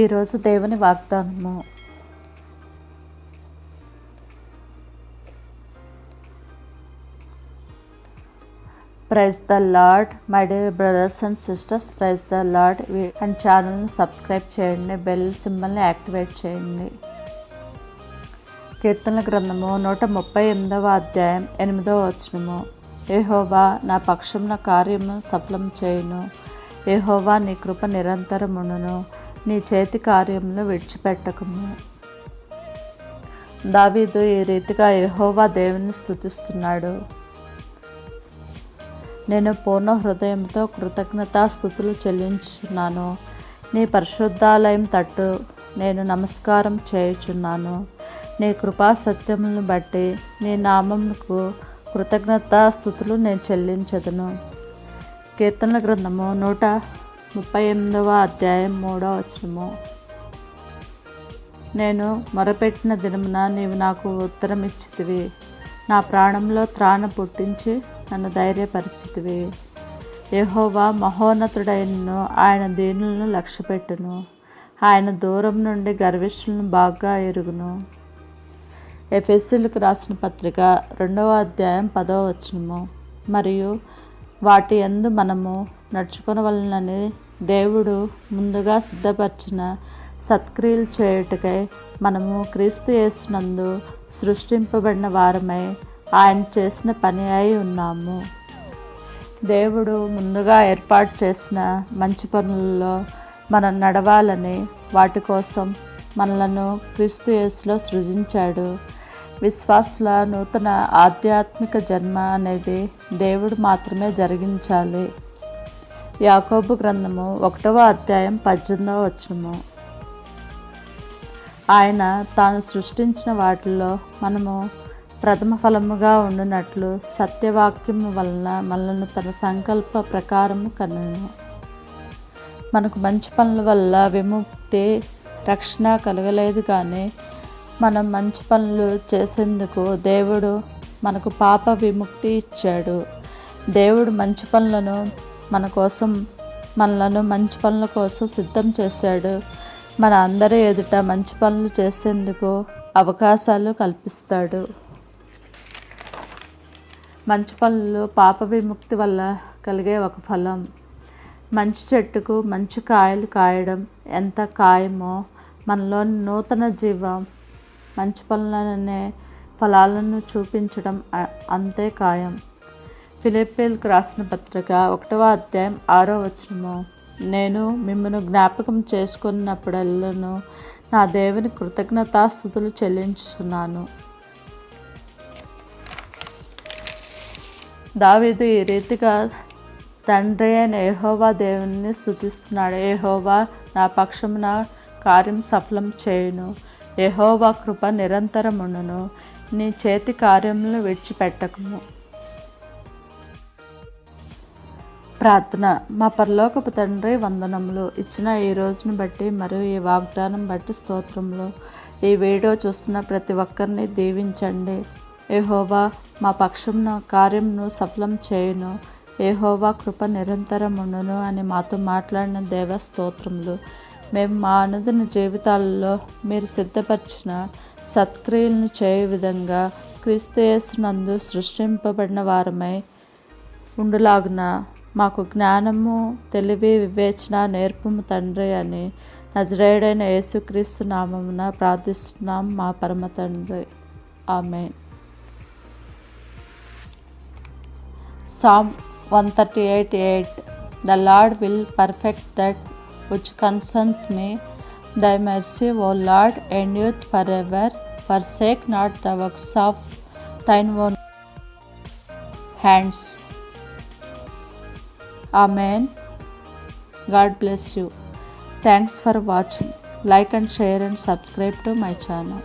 ఈరోజు దేవుని వాగ్దానము. Praise the lord my dear brothers and sisters praise the lord and ఛానల్ని సబ్స్క్రైబ్ చేయండి బెల్ సింబల్ని యాక్టివేట్ చేయండి. కీర్తనల గ్రంథము నూట ముప్పై ఎనిమిదవ అధ్యాయం ఎనిమిదవ వచనము. ఏహోవా నా పక్షం నా కార్యము సఫలం చేయును. ఏహోవా నీ కృప నిరంతరమును నీ చేతి కార్యంలో విడిచిపెట్టకము. దావీదు ఈ రీతిగా యహోవా దేవుని స్థుతిస్తున్నాడు నేను పూర్ణ హృదయంతో కృతజ్ఞతాస్థుతులు చెల్లించున్నాను నీ పరిశుద్ధాలయం తట్టు నేను నమస్కారం చేయుచున్నాను. నీ కృపా సత్యములను బట్టి నీ నామమునకు కృతజ్ఞతాస్థుతులు నేను చెల్లించదును. కీర్తనల గ్రంథము నూట ముప్పై ఎనిమిదవ అధ్యాయం మూడవ వచనము. నేను మొరపెట్టిన దినమున నీవు నాకు ఉత్తరం ఇచ్చితివి. నా ప్రాణంలో త్రాణ పుట్టించి నన్ను ధైర్యపరిచితివి. యహోవా మహోన్నతుడైనను ఆయన దీనులను లక్ష్యపెట్టును. ఆయన దూరం నుండి గర్విష్ఠులను బాగా ఎరుగును. ఎఫెస్సులకు రాసిన పత్రిక రెండవ అధ్యాయం పదవ వచనము. మరియు వాటి యందు మనము నడుచుకొనవలనని దేవుడు ముందుగా సిద్ధపరిచిన సత్క్రియలు చేయుటకై మనము క్రీస్తు యేసునందు సృష్టింపబడిన వారమై ఆయన చేసిన పని అయి ఉన్నాము. దేవుడు ముందుగా ఏర్పాటు చేసిన మంచి పనులలో మనం నడవాలని వాటి కోసం మనలను క్రీస్తు యేసులో సృజించాడు. విశ్వాసుల నూతన ఆధ్యాత్మిక జన్మ అనేది దేవుడు మాత్రమే జరిగించాలి. యాకోబు గ్రంథము ఒకటవ అధ్యాయం పద్దెనిమిదవ వచనము. ఆయన తాను సృష్టించిన వాటిల్లో మనము ప్రథమ ఫలముగా ఉండినట్లు సత్యవాక్యము వలన మనల్ని తన సంకల్ప ప్రకారము కనను. మనకు మంచి పనుల వల్ల విముక్తి రక్షణ కలగలేదు కానీ మనం మంచి పనులు చేసేందుకు దేవుడు మనకు పాప విముక్తి ఇచ్చాడు. దేవుడు మంచి పనులను మన కోసం మనలను మంచి పనుల కోసం సిద్ధం చేశాడు. మన అందరి ఎదుట మంచి పనులు చేసేందుకు అవకాశాలు కల్పిస్తాడు. మంచి పనులు పాప విముక్తి వల్ల కలిగే ఒక ఫలం. మంచి చెట్టుకు మంచి కాయలు కాయడం ఎంత ఖాయమో మనలోని నూతన జీవం మంచి పనులనే ఫలాలను చూపించడం అంతే ఖాయం. ఫిలిప్పీలకు రాసిన పత్రిక ఒకటవ అధ్యాయం ఆరో వచనము. నేను మిమ్మల్ని జ్ఞాపకం చేసుకున్నప్పుడల్లను నా దేవుని కృతజ్ఞతాస్థుతులు చెల్లించుతున్నాను దావీదు ఈ రీతిగా తండ్రి అయిన ఏహోవా దేవుని స్థుతిస్తున్నాడు. ఏహోవా నా పక్షమున కార్యం సఫలం చేయను. యహోవా కృప నిరంతరమును నీ చేతి కార్యములను విడిచిపెట్టకము. ప్రార్థన. మా పరలోకపు తండ్రి వందనములు. ఇచ్చిన ఈ రోజును బట్టి మరియు ఈ వాగ్దానం బట్టి స్తోత్రములు. ఈ వీడియో చూస్తున్న ప్రతి ఒక్కరిని దీవించండి. ఏహోవా మా పక్షంన కార్యంను సఫలం చేయును. ఏహోవా కృప నిరంతరమును అని మాతో మాట్లాడిన దేవ స్తోత్రములు. మేము మా అనుదిన జీవితాలలో మీరు సిద్ధపరిచిన సత్క్రియలను చేయ విధంగా క్రీస్తు సృష్టింపబడిన వారమై ఉండులాగున. మాకు జ్ఞానము తెలివి వివేచన నేర్పము తండ్రి అని నజరేయుడైన యేసుక్రీస్తు నామమున ప్రార్థిస్తున్నాం మా పరమ తండ్రి. ఆమె psalm one thirty eight eight. The lord will perfect that which concerns me. Thy mercy, O Lord, endureth forever. Forsake not the works of thine own hands. Amen. God bless you. Thanks for watching. Like and share and subscribe to my channel.